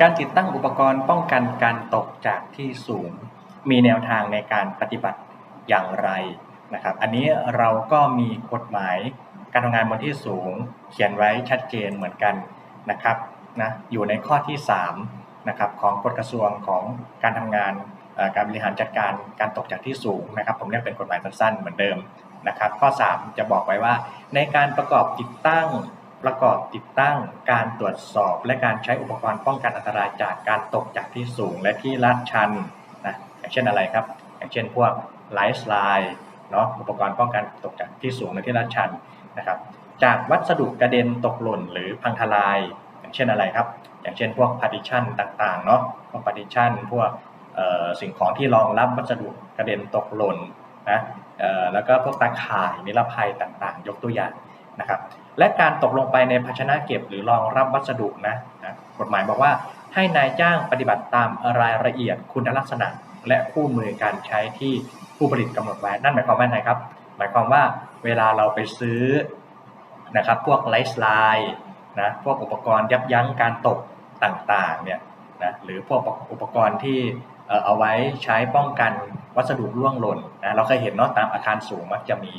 การติดตั้งอุปกรณ์ป้องกันการตกจากที่สูง มีแนวทางในการปฏิบัติอย่างไรนะครับ อันนี้เราก็มีกฎหมายการทำงานบนที่สูง เขียนไว้ชัดเจนเหมือนกันนะครับนะอยู่ในข้อที่3นะครับของกฎกระทรวงของการทำงานการบริหารจัดการการตกจากที่สูงนะครับ ผมเรียกเป็นกฎหมายสั้นๆเหมือนเดิมนะครับ ข้อ 3 จะบอกไว้ว่า ในการประกอบติดตั้ง ประกอบติดตั้งการตรวจสอบ และการใช้อุปกรณ์ป้องกันอันตรายจากการตกจากที่สูงและที่ลาดชันนะอย่างเช่นอะไรครับ อย่างเช่นพวกไลฟ์สไลด์เนาะอุปกรณ์ป้องกันตกจากที่สูงและที่ลาดชันนะครับจากวัสดุกระเด็นตกหล่นหรือพังทลาย อย่างเช่นอะไรครับ อย่างเช่นพวก partition ต่างๆเนาะพวก partition พวกสิ่งของที่รองรับวัสดุกระเด็นตกหล่นนะแล้วก็พวกตาข่ายนิรภัยต่างๆ ยกตัวอย่าง นะครับและการตกลงไปในภาชนะเก็บหรือรองรับวัสดุนะนะกฎหมายบอกว่าให้นายจ้างปฏิบัติตามรายละเอียดคุณลักษณะ และคู่มือการใช้ที่ผู้ผลิตกำหนดไว้นั่นหมายความว่าไงครับ หมายความว่าเวลาเราไปซื้อนะครับพวกไลฟ์ไลด์นะพวกอุปกรณ์ยับยั้งการตกต่างๆเนี่ยนะหรือพวกอุปกรณ์ที่เออเอาไว้ใช้ป้องกันวัสดุร่วงหล่นนะเราเคยเห็นเนาะตามอาคารสูงมักจะมี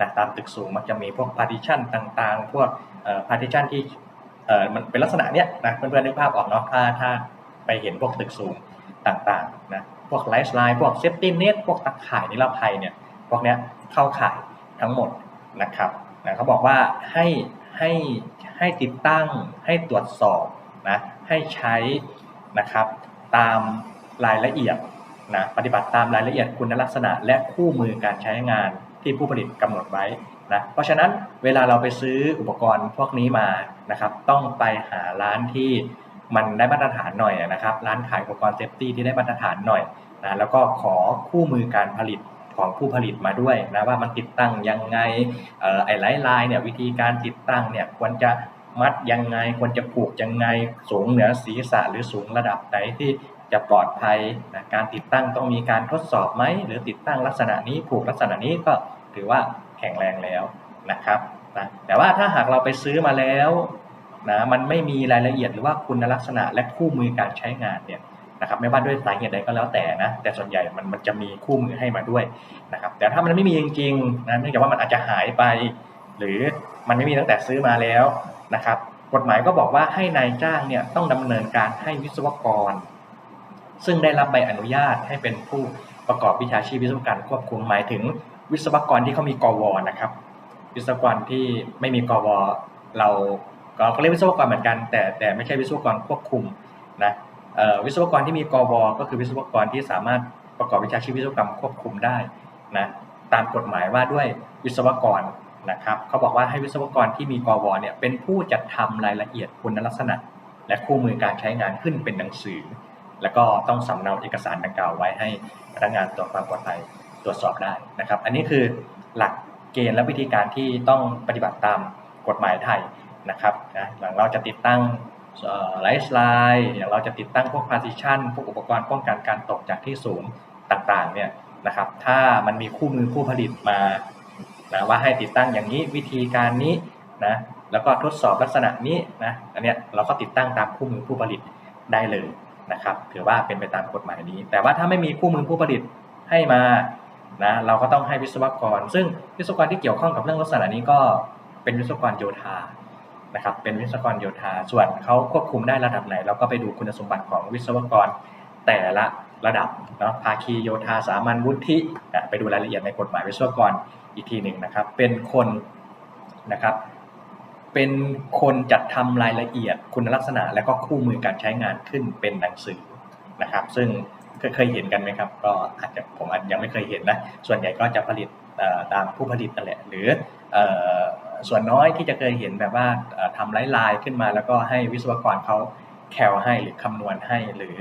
นะตามตึกสูงมักจะมีพวก partition ต่างๆ พวกเอ่อ partition ที่มันเป็นลักษณะเนี้ยนะเพื่อนๆนึกภาพออกเนาะถ้าถ้าไปเห็นพวกตึกสูงต่างๆนะพวกไลฟ์สไลด์พวกเซฟตี้เน็ตพวกตะข่ายนิรภัยเนี่ยพวกเนี้ยเข้าข่ายทั้งหมดนะครับนะเขาบอกว่าให้ให้ให้ติดตั้งให้ตรวจสอบนะให้ใช้นะครับตามรายละเอียดนะปฏิบัติตามรายละเอียดคุณลักษณะและคู่มือการใช้งาน ที่ผู้ผลิตกำหนดไว้นะเพราะฉะนั้นเวลาเราไปซื้ออุปกรณ์พวกนี้มานะครับต้องไปหาร้านที่มันได้มาตรฐานหน่อยนะครับ ร้านขายอุปกรณ์เซฟตี้ที่ได้มาตรฐานหน่อยนะแล้วก็ขอคู่มือการผลิตของผู้ผลิตมาด้วยนะว่ามันติดตั้งยังไงออไอ้ไลน์ไลน์เนี่ยวิธีการติดตั้งเนี่ยควรจะ มัดยังไงควรจะผูกยังไงสูงเหนือศีรษะหรือสูงระดับไหนที่จะปลอดภัยนะการติดตั้งต้องมีการทดสอบไหมหรือติดตั้งลักษณะนี้ผูกลักษณะนี้ก็ถือว่าแข็งแรงแล้วนะครับนะแต่ว่าถ้าหากเราไปซื้อมาแล้วนะมันไม่มีรายละเอียดหรือว่าคุณลักษณะและคู่มือการใช้งานเนี่ยนะครับไม่ว่าด้วยสาเหตุใดก็แล้วแต่นะแต่ส่วนใหญ่มันมันจะมีคู่มือให้มาด้วยนะครับแต่ถ้ามันไม่มีจริงๆนะเนื่องจากว่ามันอาจจะหายไป หรือมันไม่มีตั้งแต่ซื้อมาแล้วนะครับ กฎหมายก็บอกว่าให้นายจ้างเนี่ยต้องดำเนินการให้วิศวกร ซึ่งได้รับใบอนุญาตให้เป็นผู้ประกอบวิชาชีพวิศวการควบคุมหมายถึงวิศวกรที่เขามีกวนะครับ วิศวกรที่ไม่มีกวเราก็เขาเรียกวิศวกรเหมือนกัน แต่แต่ไม่ใช่วิศวกรควบคุมนะเอ่อวิศวกรที่มีกวก็คือวิศวกรที่สามารถประกอบวิชาชีพวิศวกรรมควบคุมได้นะตามกฎหมายว่าด้วยวิศวกร นะครับเขาบอกว่าให้วิศวกรที่มีกวเนี่ยเป็นผู้จัดทำรายละเอียดคุณลักษณะ และคู่มือการใช้งานขึ้นเป็นหนังสือ แล้วก็ต้องสำเนาเอกสารดังกล่าวไว้ให้พนักงานตรวจความปลอดภัยตรวจสอบได้นะครับ อันนี้คือหลักเกณฑ์และวิธีการที่ต้องปฏิบัติตามกฎหมายไทยนะครับนะอย่างเราจะติดตั้งไลฟ์สไลด์อย่างเราจะติดตั้งพวก partition พวกอุปกรณ์ป้องกันการตกจากที่สูงต่างๆเนี่ยนะครับ ถ้ามันมีคู่มือผู้ผลิตมา นะว่าให้ติดตั้งอย่างนี้วิธีการนี้นะแล้วก็ทดสอบลักษณะนี้นะอันเนี้ยเราก็ติดตั้งตามคู่มือผู้ผลิตได้เลยนะครับ ถือว่าเป็นไปตามกฎหมายนี้ แต่ว่าถ้าไม่มีคู่มือผู้ผลิตให้มานะเราก็ต้องให้วิศวกร ซึ่งวิศวกรที่เกี่ยวข้องกับเรื่องลักษณะนี้ก็เป็นวิศวกรโยธานะครับเป็นวิศวกรโยธาส่วนเขาควบคุมได้ระดับไหน เราก็ไปดูคุณสมบัติของวิศวกรแต่ละระดับเนาะภาคีโยธาสามัญวุฒิไปดูรายละเอียดในกฎหมายวิศวกร อีกทีหนึ่งนะครับ เป็นคนนะครับ เป็นคนจัดทำรายละเอียดคุณลักษณะ และก็คู่มือการใช้งานขึ้นเป็นหนังสือนะครับ ซึ่งเคยเห็นกันไหมครับ ก็อาจจะผมอาจยังไม่เคยเห็นนะ ส่วนใหญ่ก็จะผลิตตามผู้ผลิตนั่นแหละ หรืออส่วนน้อยที่จะเคยเห็นแบบว่าทำลายขึ้นมา แล้วก็ให้วิศวกรเขาแคลให้หรือคำนวณให้หรือ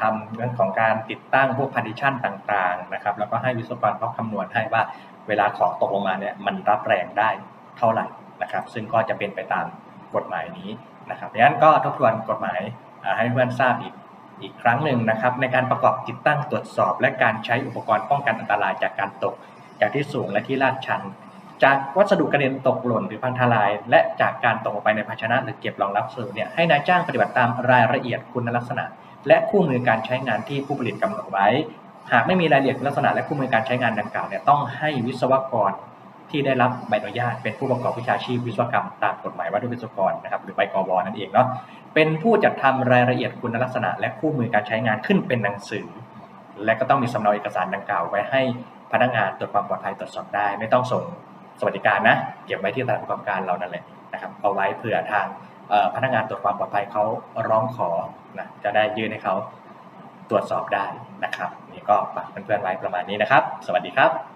ทำเรื่องของการติดตั้งพวก partition ต่างๆนะครับแล้วก็ให้วิศวกรเขาคำนวณให้ว่าเวลาของตกลงมาเนี่ยมันรับแรงได้เท่าไหร่นะครับ ซึ่งก็จะเป็นไปตามกฎหมายนี้นะครับดังนั้นก็ทบทวนกฎหมายให้เพื่อนทราบอีกอีกครั้งหนึ่งนะครับ ในการประกอบติดตั้งตรวจสอบ และการใช้อุปกรณ์ป้องกันอันตรายจากการตก จากที่สูงและที่ลาดชัน จากวัสดุกระเด็นตกหล่นหรือพังทลาย และจากการตกลงไปในภาชนะหรือเก็บรองรับวัสดุเนี่ยให้นายจ้างปฏิบัติตามรายละเอียดคุณลักษณะ และคู่มือการใช้งานที่ผู้ผลิตกำหนดไว้ หากไม่มีรายละเอียดลักษณะและคู่มือการใช้งานดังกล่าวเนี่ยต้องให้วิศวกรที่ได้รับใบอนุญาตเป็นผู้ประกอบวิชาชีพวิศวกรรมตามกฎหมายวัตถุวิศวกรนะครับหรือใบกบนั่นเองเนาะเป็นผู้จัดทำรายละเอียดคุณลักษณะ และคู่มือการใช้งานขึ้นเป็นหนังสือ และก็ต้องมีสำเนาเอกสารดังกล่าวไว้ให้พนักงานตรวจความปลอดภัยตรวจสอบได้ ไม่ต้องส่งสวัสดิการนะ เก็บไว้ที่สถานประกอบการเรานั่นแหละนะครับเอาไว้เผื่อทาง พนักงานตรวจความปลอดภัยเขาร้องขอนะจะได้ยื่นให้เขาตรวจสอบได้นะครับนี่ก็ฝากเพื่อนๆไว้ประมาณนี้นะครับ สวัสดีครับ